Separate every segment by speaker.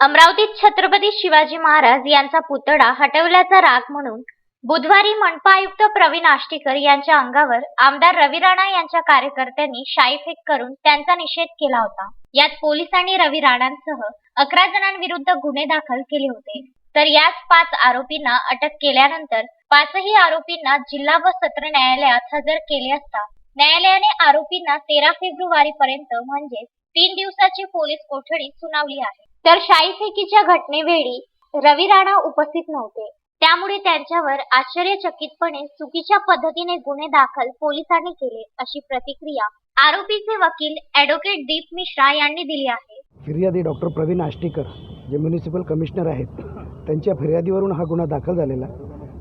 Speaker 1: अमरावतीत छत्रपती शिवाजी महाराज यांचा पुतळा हटवल्याचा राग म्हणून बुधवारी मनपा आयुक्त प्रवीण आष्टीकर यांच्या अंगावर आमदार रवी राणा यांच्या कार्यकर्त्यांनी शाईफेक करून त्यांचा निषेध केला होता. यात पोलिसांनी रवी राणांसह अकरा जणांविरुद्ध गुन्हे दाखल केले होते. तर याच पाच आरोपींना अटक केल्यानंतर पाचही आरोपींना जिल्हा व सत्र न्यायालयात हजर केले असता न्यायालयाने आरोपींना तेरा फेब्रुवारी पर्यंत म्हणजेच तीन दिवसाची पोलीस कोठडी सुनावली आहे. तर शाईफेकीच्या घटनेवेळी रवी राणा उपस्थित नव्हते. त्यामुळे त्यांच्यावर आश्चर्यचकितपणे चुकीच्या पद्धतीने गुन्हे दाखल पोलिसांनी केले अशी प्रतिक्रिया आरोपीचे वकील ॲडव्होकेट दीप मिश्रा यांनी दिली आहे.
Speaker 2: फिर्यादी डॉक्टर प्रवीण आष्टीकर जे म्युनिसिपल कमिशनर आहेत त्यांच्या फिर्यादीवरून हा गुन्हा दाखल झालेला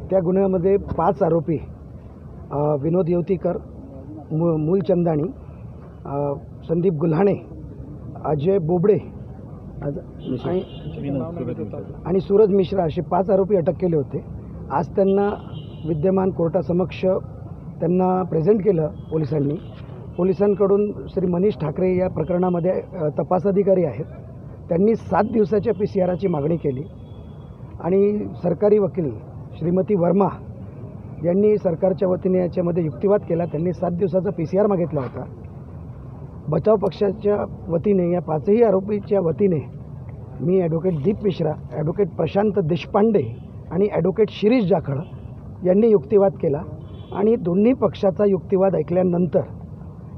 Speaker 2: त्या गुन्ह्यामध्ये पाच आरोपी विनोद येवतीकर मु मूलचंदाणी संदीप गुल्हाणे अजय बोबडे आज आणि आणि सूरज मिश्रा असे पाच आरोपी अटक केले होते. आज त्यांना विद्यमान कोर्टासमक्ष त्यांना प्रेझेंट केलं पोलिसांनी. पोलिसांकडून श्री मनीष ठाकरे या प्रकरणामध्ये तपास अधिकारी आहेत. त्यांनी सात दिवसाच्या पी सी आराची मागणी केली. आणि सरकारी वकील श्रीमती वर्मा यांनी सरकारच्या वतीने याच्यामध्ये युक्तिवाद केला. त्यांनी सात दिवसाचा पी सी आर मागितला होता. बचाव पक्षाच्या वतीने या पाचही आरोपीच्या वतीने मी ॲडव्होकेट दीप मिश्रा ॲडव्होकेट प्रशांत देशपांडे आणि ॲडव्होकेट शिरीष जाखड यांनी युक्तिवाद केला आणि दोन्ही पक्षाचा युक्तिवाद ऐकल्यानंतर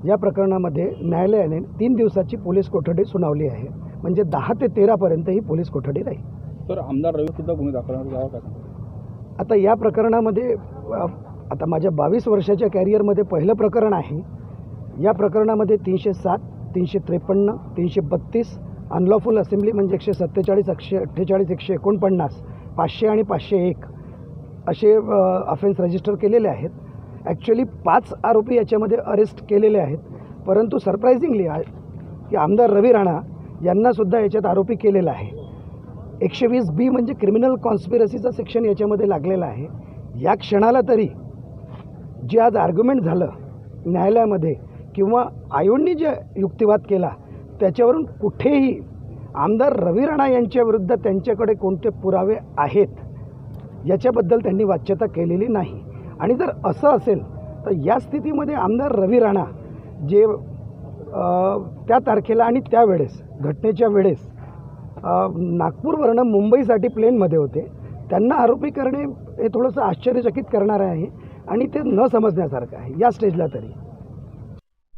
Speaker 2: या प्रकरणामध्ये न्यायालयाने तीन दिवसाची पोलीस कोठडी सुनावली आहे. म्हणजे दहा ते तेरापर्यंत ही पोलीस कोठडी राहील.
Speaker 3: तर आमदार रवी सुद्धा गुन्हे दाखल
Speaker 2: आता या प्रकरणामध्ये आता माझ्या बावीस वर्षाच्या कॅरियरमध्ये पहिलं प्रकरण आहे. या प्रकरणामध्ये तीनशे सात तीनशे त्रेपन्न तीनशे बत्तीस अनलॉफुल असेंब्ली म्हणजे एकशे सत्तेचाळीस एकशे अठ्ठेचाळीस एकशे एकोणपन्नास पाचशे आणि पाचशे एक असे अफेन्स रजिस्टर केलेले आहेत. ॲक्च्युली पाच आरोपी याच्यामध्ये अरेस्ट केलेले आहेत. परंतु सरप्रायझिंगली की आमदार रवी राणा यांनासुद्धा याच्यात आरोपी केलेला आहे. एकशे वीस बी म्हणजे क्रिमिनल कॉन्स्पिरसीचं सेक्शन याच्यामध्ये लागलेलं आहे. या क्षणाला तरी जे आज आर्ग्युमेंट झालं न्यायालयामध्ये किंवा आयोंनी जे युक्तिवाद केला त्याच्यावरून कुठेही आमदार रवी राणा यांच्याविरुद्ध त्यांच्याकडे कोणते पुरावे आहेत याच्याबद्दल त्यांनी वाच्यता केलेली नाही. आणि जर असं असेल तर या स्थितीमध्ये आमदार रवी राणा जे त्या तारखेला आणि त्यावेळेस घटनेच्या वेळेस नागपूरवरनं मुंबईसाठी प्लेनमध्ये होते त्यांना आरोपी करणे हे थोडंसं आश्चर्यचकित करणारं आहे आणि ते न समजण्यासारखं आहे या स्टेजला तरी.